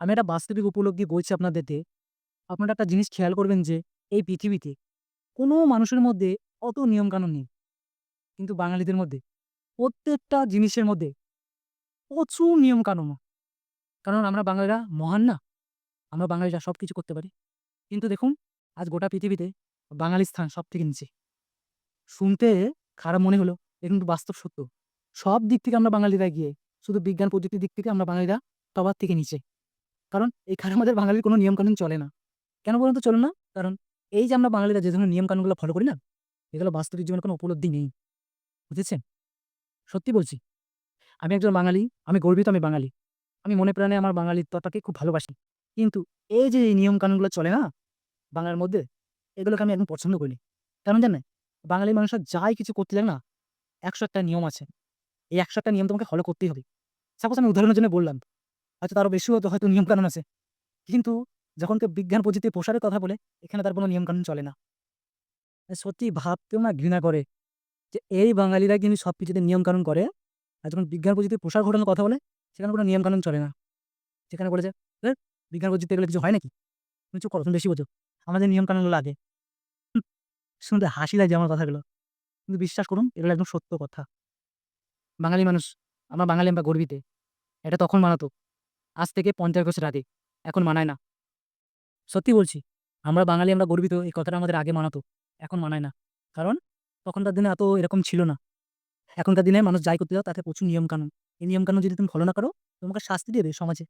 আমি একটা বাস্তবিক উপলব্ধি বলছি আপনাদেরকে। আপনারা একটা জিনিস খেয়াল করবেন যে, এই পৃথিবীতে কোনো মানুষের মধ্যে অত নিয়মকানুন নেই। কিন্তু বাঙালিদের মধ্যে প্রত্যেকটা জিনিসের মধ্যে প্রচুর নিয়মকানুন। কারণ আমরা বাঙালিরা মহান না? আমরা বাঙালিরা সবকিছু করতে পারি। কিন্তু দেখুন, আজ গোটা পৃথিবীতে বাঙালির স্থান সব থেকে নিচে। শুনতে খারাপ মনে হলেও এটা কিন্তু বাস্তব সত্য। সব দিক থেকে আমরা বাঙালিরা গিয়ে, শুধু বিজ্ঞান প্রযুক্তির দিক থেকে আমরা বাঙালিরা সবার থেকে নিচে। কারণ এখানে আমাদের বাঙালির কোনো নিয়মকানুন চলে না। কেন বলুন তো চলে না? কারণ এই যে আমরা বাঙালিরা যে ধরনের নিয়মকানুনগুলো ফলো করি না? এগুলো বাস্তবিক জীবনে কোনো উপলব্ধি নেই। বুঝেছেন? সত্যি বলছি। আমি একজন বাঙালি, আমি গর্বিত আমি বাঙালি। আমি মনে প্রাণে আমার বাঙালিত্বটাকে খুব ভালোবাসি। কিন্তু এই যে নিয়মকানুনগুলো চলে না? বাংলার মধ্যে, এগুলোকে আমি একদম পছন্দ করি না। কেন জানেন? বাঙালি মানুষরা যাই কিছু করতে যায় না, ১০০ একটা নিয়ম আছে। এই একশো একটা নিয়ম তোমাকে ফলো করতেই হবে। সাপোজ আমি উদাহরণের জন্য বললাম। হয়তো তারও বেশিও হয়তো হয়তো নিয়মকানুন আছে। কিন্তু যখন কেউ বিজ্ঞান প্রযুক্তির প্রসারের কথা বলে, এখানে তার কোনো নিয়মকানুন চলে না। সত্যি ভাবতেও না ঘৃণা করে যে এই বাঙালিরা কিন্তু সবকিছুতে নিয়মকানুন করে। আর যখন বিজ্ঞান প্রযুক্তির প্রসার ঘটানোর কথা বলে, সেখানে কোনো নিয়মকানুন চলে না। সেখানে বলে যে, বিজ্ঞান প্রযুক্তি এগুলো কিছু হয় নাকি? তুমি চুপ করো, তুমি বেশি বোঝো। আমাদের নিয়মকানুনগুলো আগে।" হুম, শুনতে হাসি লাগছে আমার কথাগুলো। কিন্তু বিশ্বাস করুন এগুলো একদম সত্য কথা। বাঙালি মানুষ, আমরা বাঙালি আমরা গর্বিতে এটা তখন মানাতো। আজ থেকে ৫০ বছর আগে। এখন মানায় না। সত্যি বলছি। আমরা বাঙালি আমরা গর্বিত এই কথাটা আমাদের আগে মানাতো। এখন মানায় না। কারণ তখনকার দিনে এত এরকম ছিল না। এখনকার দিনে মানুষ যাই করতে যাও তাতে প্রচুর নিয়মকানুন। এই নিয়মকানুন যদি তুমি ফলো না করো, তোমাকে শাস্তি দেবে সমাজে।